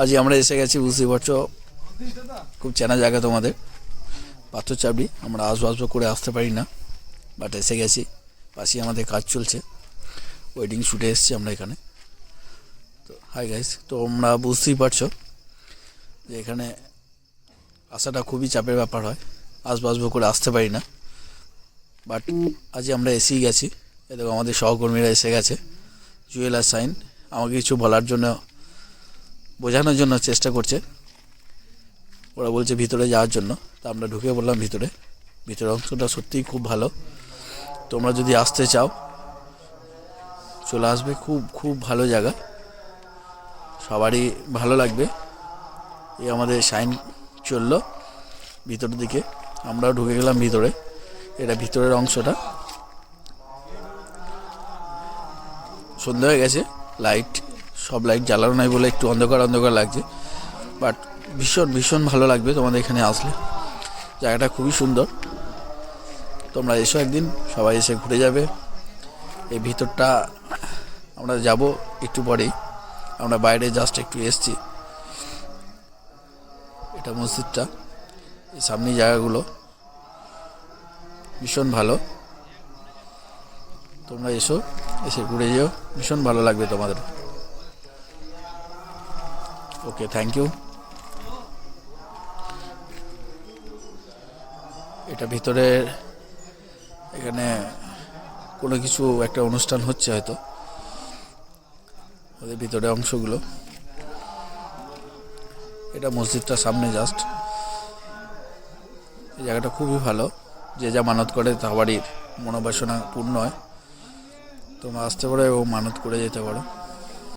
আজ আমরা এসে গেছি, বুঝতেই পারছ। খুব চেনা জায়গা তোমাদের। পাথর চাপড়ি, আমরা আসব আসব করে আসতে পারি না বাট এসে গেছি। পাশেই আমাদের কাজ চলছে। ওয়েডিং শ্যুটে এসেছি আমরা এখানে। তো হাই গাইস তো তোমরা বুঝতেই পারছ যে এখানে আসাটা খুবই চাপের ব্যাপার হয়। আসব আসব করে আসতে পারি না। বাট আজ আমরা এসেই গেছি। এ দেখো, আমাদের সহকর্মীরা এসে গেছে। জুয়েলার সাইন আমাকে কিছু বলার জন্য বোঝানোর জন্য চেষ্টা করছে। ওরা বলছে ভিতরে যাওয়ার জন্য। তা আমরা ঢুকে পড়লাম ভিতরে। ভিতরের অংশটা সত্যিই খুব ভালো। তোমরা যদি আসতে চাও, চলে আসবে। খুব খুব ভালো জায়গা। সবারই ভালো লাগবে। এই আমাদের সাইন চলল ভিতরের দিকে। আমরাও ঢুকে গেলাম ভিতরে। এটা ভিতরের অংশটা। সন্ধ্যা হয়ে গেছে। লাইট সব লাইট জ্বালানো নাই বলে একটু অন্ধকার অন্ধকার লাগছে। বাট ভীষণ ভীষণ ভালো লাগবে তোমাদের এখানে আসলে। জায়গাটা খুবই সুন্দর। তোমরা এসো একদিন, সবাই এসে ঘুরে যাবে। এই ভিতরটা আমরা যাব একটু পরেই। আমরা বাইরে জাস্ট একটু এসছি। এটা মসজিদটা, এই সামনে জায়গাগুলো। ভীষণ ভালো। তোমরা এসো, এসে ঘুরে যেও। ভীষণ ভালো লাগবে তোমাদের। ওকে থ্যাংক ইউ এটা ভিতরে এখানে কোনো কিছু একটা অনুষ্ঠান হচ্ছে হয়তো, ওদের ভিতরে অংশগুলো। এটা মসজিদটা সামনে জাস্ট এই জায়গাটা খুবই ভালো। যে যা মানত করে তা বাড়ির মনোবাসনা পূর্ণ হয়। তোমরা আসতে পারো এবং মানত করে যেতে পারো।